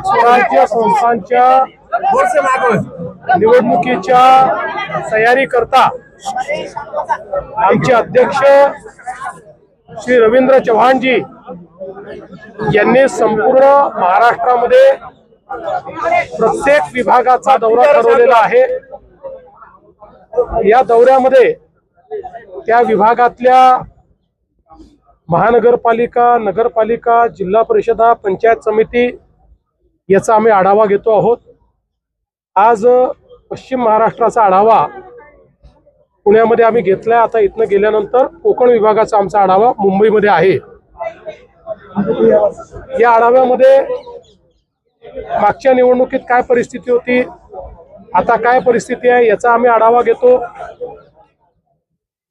स्वराज्य संस्थांच्या निवडणुकीच्या तयारी करता आमचे अध्यक्ष श्री रवींद्र चव्हाणजी यांनी संपूर्ण महाराष्ट्रामध्ये प्रत्येक विभागाचा दौरा ठरवलेला आहे. या दौऱ्यामध्ये त्या विभागातल्या महानगरपालिका नगरपालिका जिल्हा परिषदा पंचायत समिती याचा आम्ही आढावा घेतो आहोत. आज पश्चिम महाराष्ट्राचा आढावा पुण्यामध्ये आम्ही घेतलाय. आता इथनं गेल्यानंतर कोकण विभागाचा आमचा आढावा मुंबईमध्ये आहे. या आढाव्यामध्ये मागच्या निवडणुकीत काय परिस्थिती होती आता काय परिस्थिती आहे याचा आम्ही आढावा घेतो.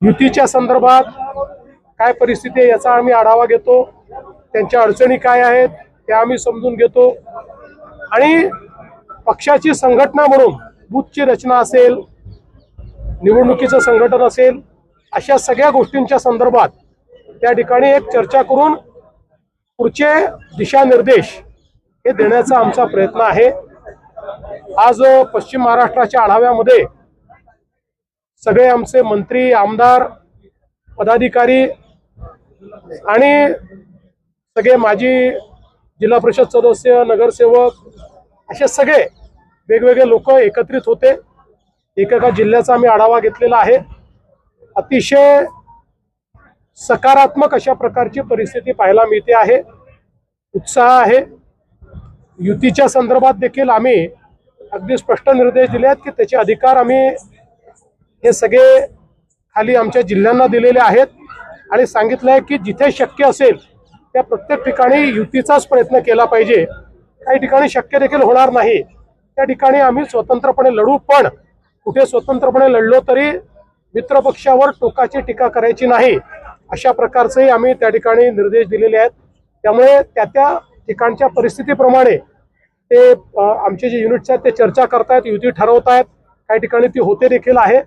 युतीच्या संदर्भात काय परिस्थिती आहे याचा आम्ही आढावा घेतो. त्यांच्या अडचणी काय आहेत त्या आम्ही समजून घेतो. आणि पक्षाची संघटना म्हणून बूथची रचना असेल निवडणुकीचं संघटन असेल अशा सगळ्या गोष्टींच्या संदर्भात त्या ठिकाणी एक चर्चा करून पुढचे दिशानिर्देश हे देण्याचा आमचा प्रयत्न आहे. आज पश्चिम महाराष्ट्राच्या आढाव्यामध्ये सगळे आमचे मंत्री आमदार पदाधिकारी आणि सगळे माजी जिल्हा परिषद सदस्य नगरसेवक असे सगळे वेगवेगळे लोक एकत्रित होते. एकेका जिल्ह्याचा आम्ही आढावा घेतलेला आहे. अतिशय सकारात्मक अशा प्रकारची परिस्थिती पाहायला मिळते आहे. उत्साह आहे. युतीच्या संदर्भात देखील आम्ही अगदी स्पष्ट निर्देश दिले आहेत की त्याचे अधिकार आम्ही हे सगळे खाली आमच्या जिल्ह्यांना दिलेले आहेत. आणि सांगितलं आहे की जिथे शक्य असेल त्या प्रत्येक ठिकाणी युतीचाच प्रयत्न केला पाहिजे. काही ठिकाणी शक्य देखील होणार नाही. त्या ठिकाणी आम्ही स्वतंत्रपणे लढू पण कुठे स्वतंत्रपणे लढलो तरी मित्रपक्षावर टोकाची टीका करायची नाही. अशा प्रकारचेही आम्ही त्या ठिकाणी निर्देश दिलेले आहेत. त्यामुळे त्या त्या ठिकाणच्या परिस्थितीप्रमाणे ते आमचे जे युनिट्स आहेत ते चर्चा करतायत युती ठरवतायत. काही ठिकाणी ती होते देखील आहे.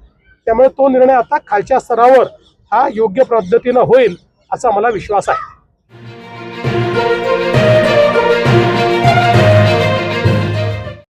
त्यामुळे तो निर्णय आता खालच्या स्तरावर हा योग्य पद्धतीनं होईल असा मला विश्वास आहे. Thank you.